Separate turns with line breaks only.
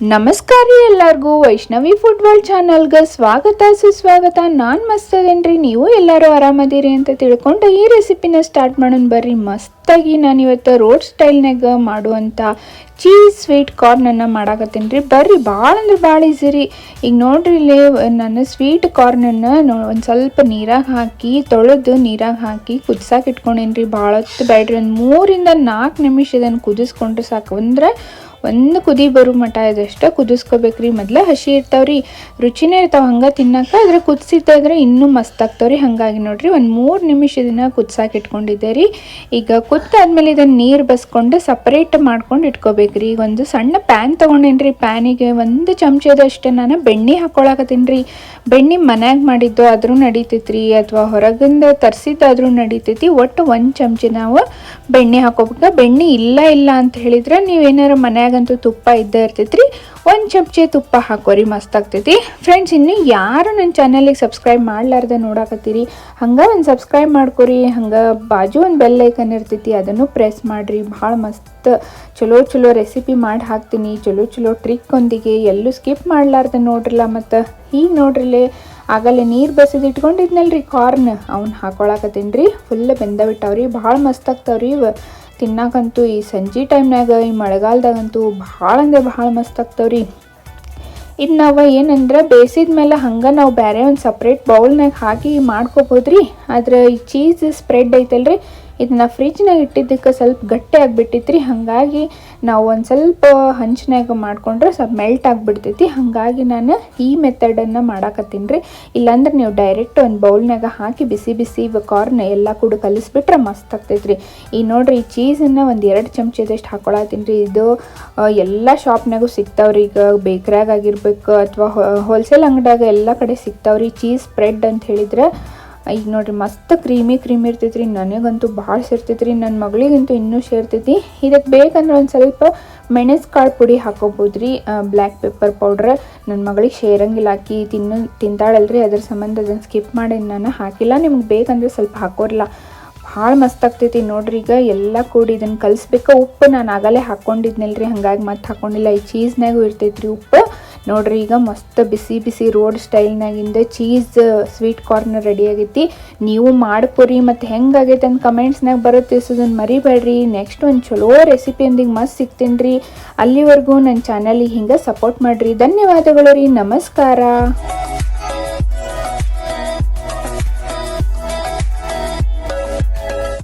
ನಮಸ್ಕಾರ ರೀ ಎಲ್ಲರಿಗೂ. ವೈಷ್ಣವಿ ಫುಟ್ಬಾಲ್ ಚಾನಲ್ಗೆ ಸ್ವಾಗತ, ಸುಸ್ವಾಗತ. ನಾನು ಮಸ್ತದೇನ್ರಿ ನೀವು ಎಲ್ಲರೂ ಆರಾಮದಿರಿ ಅಂತ ತಿಳ್ಕೊಂಡು ಈ ರೆಸಿಪಿನ ಸ್ಟಾರ್ಟ್ ಮಾಡೋಣ ಬರ್ರಿ. ಮಸ್ತಾಗಿ ನಾನು ಇವತ್ತು ರೋಡ್ ಸ್ಟೈಲ್ನಾಗ ಮಾಡುವಂಥ ಚೀಸ್, ಸ್ವೀಟ್ ಕಾರ್ನನ್ನು ಮಾಡಾಕತ್ತೀನಿ. ರೀ ಬರ್ರಿ ಭಾಳ ಅಂದ್ರೆ ಭಾಳ ಈಸಿ ರೀ. ಈಗ ನೋಡ್ರಿ ಇಲ್ಲಿ ನಾನು ಸ್ವೀಟ್ ಕಾರ್ನನ್ನು ಒಂದು ಸ್ವಲ್ಪ ನೀರಾಗಿ ಹಾಕಿ, ತೊಳೆದು ನೀರಾಗಿ ಹಾಕಿ ಕುದ್ಸಾಕ ರೀ ಭಾಳ ಹೊತ್ತು ಬೇಡ್ರಿ. ಒಂದು ಮೂರಿಂದ ನಾಲ್ಕು ನಿಮಿಷ ಇದನ್ನು ಕುದಿಸ್ಕೊಂಡ್ರೆ ಸಾಕು. ಅಂದ್ರೆ ಒಂದು ಕುದಿ ಬರೋ ಮಠ ಇದಷ್ಟು ಕುದಿಸ್ಕೋಬೇಕ್ರಿ. ಮೊದ್ಲು ಹಸಿ ಇರ್ತಾವ್ರಿ, ರುಚಿನೇ ಇರ್ತಾವೆ, ಹಂಗೆ ತಿನ್ನಕ ಅದ್ರ ಕುದಿಸಿದ್ರೆ ಇನ್ನೂ ಮಸ್ತ್ ಆಗ್ತಾವ್ರಿ. ಹಾಗಾಗಿ ನೋಡ್ರಿ, ಒಂದು ಮೂರು ನಿಮಿಷ ಇದನ್ನು ಕುದ್ಸಾಕಿ ಇಟ್ಕೊಂಡಿದ್ದೆ ರೀ. ಈಗ ಕುದ್ದಾದ್ಮೇಲೆ ಇದನ್ನು ನೀರು ಬಸ್ಕೊಂಡು ಸಪ್ರೇಟ್ ಮಾಡ್ಕೊಂಡು ಇಟ್ಕೋಬೇಕ್ರಿ. ಈಗ ಒಂದು ಸಣ್ಣ ಪ್ಯಾನ್ ತೊಗೊಂಡೇನ್ರಿ ಪ್ಯಾನಿಗೆ ಒಂದು ಚಮಚದಷ್ಟು ನಾನು ಬೆಣ್ಣೆ ಹಾಕೊಳಕತ್ತೀನಿ ರೀ. ಬೆಣ್ಣೆ ಮನ್ಯಾಗ ಮಾಡಿದ್ದು ಆದರೂ ನಡೀತೈತಿ ರೀ ಅಥವಾ ಹೊರಗಿಂದ ತರಿಸಿದ್ದಾದ್ರೂ ನಡೀತೈತಿ. ಒಟ್ಟು ಒಂದು ಚಮಚ ನಾವು ಬೆಣ್ಣೆ ಹಾಕೋಬೇಕು. ಬೆಣ್ಣೆ ಇಲ್ಲ ಇಲ್ಲ ಅಂತ ಹೇಳಿದ್ರೆ ನೀವೇನಾರ ಮನ್ಯಾಗಂತೂ ತುಪ್ಪ ಇದ್ದೇ ಇರ್ತೈತ್ರಿ. ಒಂದು ಚಮಚೆ ತುಪ್ಪ ಹಾಕೋರಿ, ಮಸ್ತ್ ಆಗ್ತೈತಿ. ಫ್ರೆಂಡ್ಸ್ ಇನ್ನು ಯಾರು ನನ್ನ ಚಾನಲಿಗೆ ಸಬ್ಸ್ಕ್ರೈಬ್ ಮಾಡಲಾರ್ದೆ ನೋಡಾಕತ್ತೀರಿ, ಹಂಗೆ ಒಂದು ಸಬ್ಸ್ಕ್ರೈಬ್ ಮಾಡ್ಕೊರಿ, ಹಂಗೆ ಬಾಜು ಒಂದು ಬೆಲ್ ಐಕನ್ ಇರ್ತೈತಿ, ಅದನ್ನು ಪ್ರೆಸ್ ಮಾಡಿರಿ. ಭಾಳ ಮಸ್ತ್ ಚಲೋ ಚಲೋ ರೆಸಿಪಿ ಮಾಡಿ ಹಾಕ್ತೀನಿ. ಚಲೋ ಚಲೋ ಟ್ರಿಕ್ ಒಂದಿಗೆ ಎಲ್ಲೂ ಸ್ಕಿಪ್ ಮಾಡ್ಲಾರ್ದೆ ನೋಡ್ರಲ್ಲ, ಮತ್ತು ಈಗ ನೋಡ್ರಲ್ಲಿ ಆಗಲೇ ನೀರು ಬಸಿದು ಇಟ್ಕೊಂಡಿದ್ನಲ್ರಿ ಕಾರ್ನ್ ಅವ್ನು ಹಾಕೊಳಕತ್ತೀನಿ ರೀ. ಫುಲ್ ಬೆಂದಬಿಟ್ಟಾವ್ರಿ ಭಾಳ ಮಸ್ತ್ ಆಗ್ತಾವ್ರಿ ತಿನ್ನಾಕಂತೂ ಈ ಸಂಜೆ ಟೈಮ್ನಾಗ ಈ ಮಳೆಗಾಲದಾಗಂತೂ ಭಾಳ ಅಂದರೆ ಭಾಳ ಮಸ್ತ್ ಆಗ್ತಾವ್ರಿ. ಇದು ನಾವು ಏನಂದ್ರೆ ಬೇಯಿಸಿದ ಮೇಲೆ ಹಂಗೆ ನಾವು ಬೇರೆ ಒಂದು ಸಪ್ರೇಟ್ ಬೌಲ್ನಾಗ ಹಾಕಿ ಮಾಡ್ಕೋಬೋದ್ರಿ. ಆದ್ರೆ ಈ ಚೀಸ್ ಸ್ಪ್ರೆಡ್ ಐತಲ್ರಿ. ಇದನ್ನ ಫ್ರಿಜ್ನಾಗ ಇಟ್ಟಿದ್ದಕ್ಕೆ ಸ್ವಲ್ಪ ಗಟ್ಟಿ ಆಗಿಬಿಟ್ಟಿತ್ರಿ. ಹಾಗಾಗಿ ನಾವು ಒಂದು ಸ್ವಲ್ಪ ಹಂಚಿನಾಗ ಮಾಡಿಕೊಂಡ್ರೆ ಸ್ವಲ್ಪ ಮೆಲ್ಟ್ ಆಗಿಬಿಡ್ತೈತಿ. ಹಾಗಾಗಿ ನಾನು ಈ ಮೆಥಡನ್ನು ಮಾಡಾಕತ್ತೀನಿ ರೀ. ಇಲ್ಲಾಂದ್ರೆ ನೀವು ಡೈರೆಕ್ಟ್ ಒಂದು ಬೌಲ್ನಾಗ ಹಾಕಿ ಬಿಸಿ ಬಿಸಿ ಕಾರ್ನ್ ಎಲ್ಲ ಕೂಡ ಕಲಿಸ್ಬಿಟ್ರೆ ಮಸ್ತ್ ಆಗ್ತೈತ್ರಿ. ರೀ ಈ ನೋಡ್ರಿ ಈ ಚೀಸನ್ನು ಒಂದು ಎರಡು ಚಮಚದಷ್ಟು ಹಾಕೊಳತ್ತೀನಿ ರೀ. ಇದು ಎಲ್ಲ ಶಾಪ್ನಾಗೂ ಸಿಗ್ತಾವ್ರಿ. ಈಗ ಬೇಕ್ರಾಗ ಆಗಿರ್ಬೇಕು ಅಥವಾ ಹೋಲ್ಸೇಲ್ ಅಂಗಡಿಯಾಗ ಎಲ್ಲ ಕಡೆ ಸಿಗ್ತಾವ್ರಿ. ಚೀಸ್ ಸ್ಪ್ರೆಡ್ ಅಂತ ಹೇಳಿದ್ರೆ ಈಗ ನೋಡ್ರಿ, ಮಸ್ತ್ ಕ್ರೀಮಿ ಕ್ರೀಮಿ ಇರ್ತೈತ್ರಿ. ನನಗಂತೂ ಭಾಳ ಸೇರ್ತೈತ್ರಿ ನನ್ನ ಮಗಳಿಗಂತೂ ಇನ್ನೂ ಸೇರ್ತೈತಿ ಇದಕ್ಕೆ ಬೇಕಂದ್ರೆ ಒಂದು ಸ್ವಲ್ಪ ಮೆಣಸ್ಕಾಳು ಪುಡಿ ಹಾಕೋಬೋದ್ರಿ. ಬ್ಲ್ಯಾಕ್ ಪೆಪ್ಪರ್ ಪೌಡ್ರ್ ನನ್ನ ಮಗಳಿಗೆ ಸೇರಂಗಿಲ್ಲ ಹಾಕಿ ತಿನ್ನು ತಿಂತಾಳಲ್ರಿ ಅದ್ರ ಸಂಬಂಧ ಅದನ್ನು ಸ್ಕಿಪ್ ಮಾಡಿ ನಾನು ಹಾಕಿಲ್ಲ. ನಿಮ್ಗೆ ಬೇಕಂದ್ರೆ ಸ್ವಲ್ಪ ಹಾಕೋರಿಲ್ಲ ಭಾಳ ಮಸ್ತ್ ಆಗ್ತೈತಿ ನೋಡ್ರಿ ಈಗ. ಎಲ್ಲ ಕೂಡಿ ಇದನ್ನು ಕಲಿಸ್ಬೇಕು. ಉಪ್ಪು ನಾನು ಆಗಲೇ ಹಾಕ್ಕೊಂಡಿದ್ನಲ್ರಿ ಹಂಗಾಗಿ ಮತ್ತೆ ಹಾಕ್ಕೊಂಡಿಲ್ಲ ಈ ಚೀಸ್ನಾಗೂ ಇರ್ತೈತ್ರಿ ಉಪ್ಪು. ನೋಡ್ರಿ, ಈಗ ಮಸ್ತ್ ಬಿಸಿ ಬಿಸಿ ರೋಡ್ ಸ್ಟೈಲ್ನಾಗಿಂದ ಚೀಸ್, ಸ್ವೀಟ್ ಕಾರ್ನ್ ರೆಡಿ ಆಗೈತಿ. ನೀವು ಮಾಡ್ಕೊರಿ ಮತ್ತು ಹೆಂಗಾಗೈತೆ ಅಂತ ಕಮೆಂಟ್ಸ್ನಾಗ ಬರುತ್ತೆ ತಿಳಿಸೋದನ್ನ ಮರಿಬೇಡ್ರಿ. ನೆಕ್ಸ್ಟ್ ಒಂದು ಚಲೋ ರೆಸಿಪಿಯೊಂದಿಗೆ ಮಸ್ತ್ ಸಿಗ್ತೀನಿ ರೀ ಅಲ್ಲಿವರೆಗೂ ನನ್ನ ಚಾನಲಿಗೆ ಹಿಂಗೆ ಸಪೋರ್ಟ್ ಮಾಡಿರಿ. ಧನ್ಯವಾದಗಳು ರೀ, ನಮಸ್ಕಾರ.